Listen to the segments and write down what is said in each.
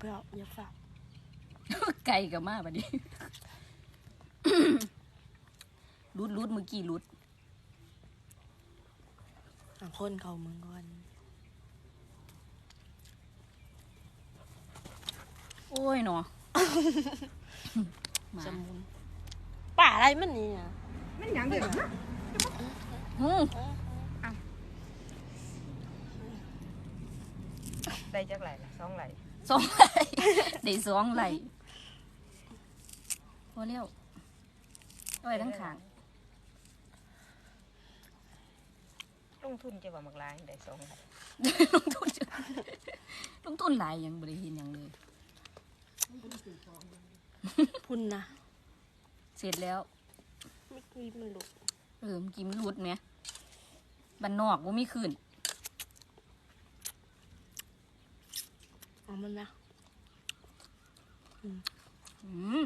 เปล่าอย่าฝากไก่กับมาบัดนี้รุดรุดเมื่อกี้รุดหาคนเขาเมืองก่อน โอ้ยเนาะมาจมุนป่าอะไรมันนี่อะมันหยังเด้อนะอืมได้จักไหลล่ะสองไหล สองไหลได้สองไหลพอแล้วเอาไว้ทั้งขางลงทุนจะว่ามักหลายได้สองไหลลงทุนจะลงทุนหลายยังบริเห็นหยังเลย พุ่นนะเสร็จแล้วไม่คุยมันหลุดเออเมื่อกินรุดไหมบันนอกว่ามีคืน อามันนะอืม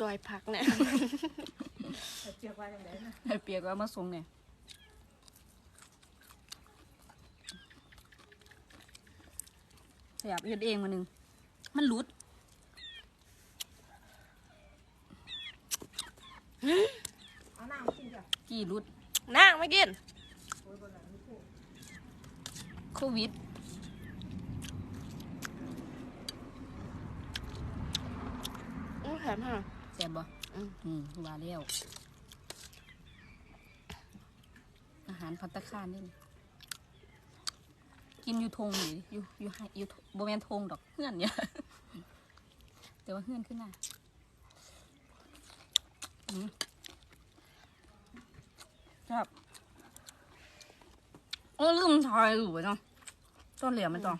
จอยพักเนี่ยเชือกว่าจังได๋นะให้เปียกเอามาส่งเนี่ยแสบเฮ็ดเองมาหนึ่งมันรุดเอาน้ำกินจ้ะกี่รุดนั่งไม่กินโควิด แถมฮะแสบบ่อืม อืมว่าแล้วอาหารพัตตาคารนี่กินอยู่ทงนี่อยู่อยู่ให้อยู่บแมนทงดอกเพื่อนเนี่ย แต่ว่าเพื่อนขึ้นน่ะอืมครับเออลืมทายหรือเนาะต้นเหลี่ยมไม่ต้อง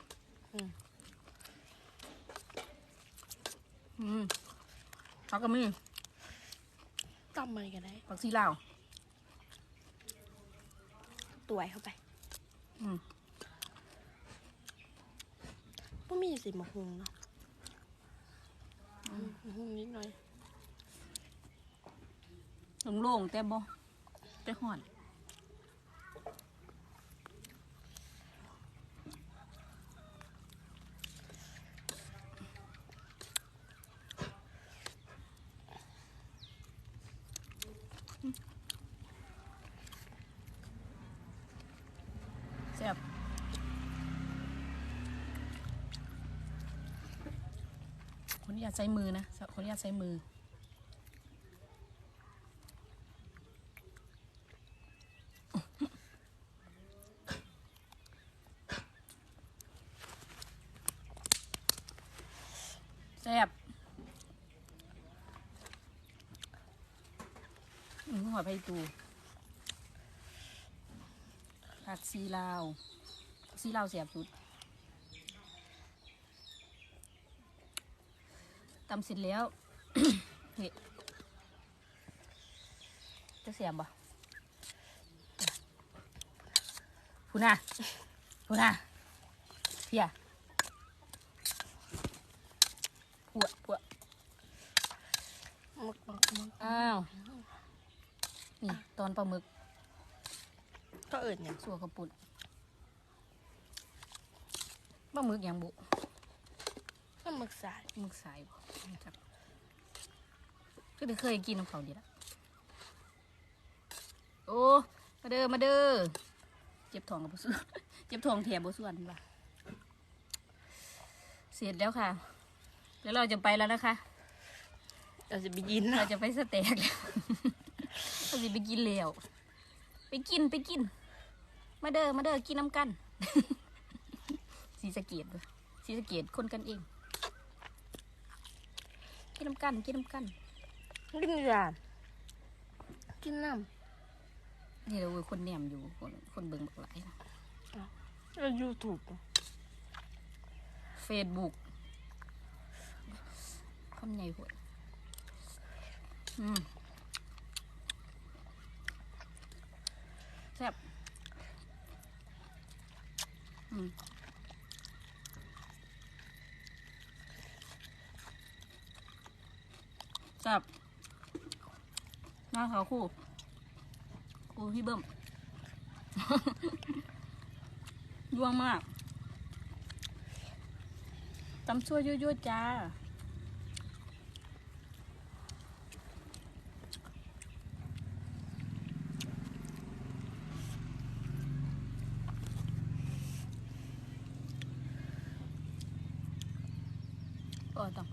อืม พักก็มีตำมันกันได้ผักซีลาวตัวเข้าไป อืมก็มีสิมะฮุงเนาะมะฮุงนิดหน่อยโล่งๆแต่บ่แต่ห่อน แซ่บคนที่อยากใช้มือนะคนที่อยากใช้มือ หอยไปตูผักซีลาวผักซีลาวเสียบสุดตำเสร็จแล้วเฮ้จะเสียบบ่พูน่ะพูน่ะเพียพวกพวกมึกมึกมึกอ้าว นี่ตอนปลาหมึก ก็เอิญอย่างสัวกระปุนปลาหมึกอย่างบุก็มึกสายหมึกสายบ่ไม่จักก็ได้เคยกินน้ำเขาดีละโอ้มาเด้อมาเด้อเจ็บท้องกับบุส่วนเจ็บท้องแถบบุส่วนว่ะเสร็จแล้วค่ะเดี๋ยวเราจะไปแล้วนะคะ เราจะไปยินเรานะจะไปสเต็กแล้ว เราจะไปกินแล้วไปกินไปกิน มาเด้อมาเด้อกินน้ำกันสีสะเกตเลยสีสะเกตคนกันเอง กินน้ำกันกินน้ำกันกินยานกินน้นี่เราเว้ยคนแนมอยู่คนคนเบิ่งบักหลายำแล้วยูทูบเฟซบุ๊กคำใหญ่หัวอืม แซ่บอืมแซ่บหน้าขาคู่คู่พี่เบิ้มยวงมากตำซั่วยั่วๆจ้า โอ้ต้อง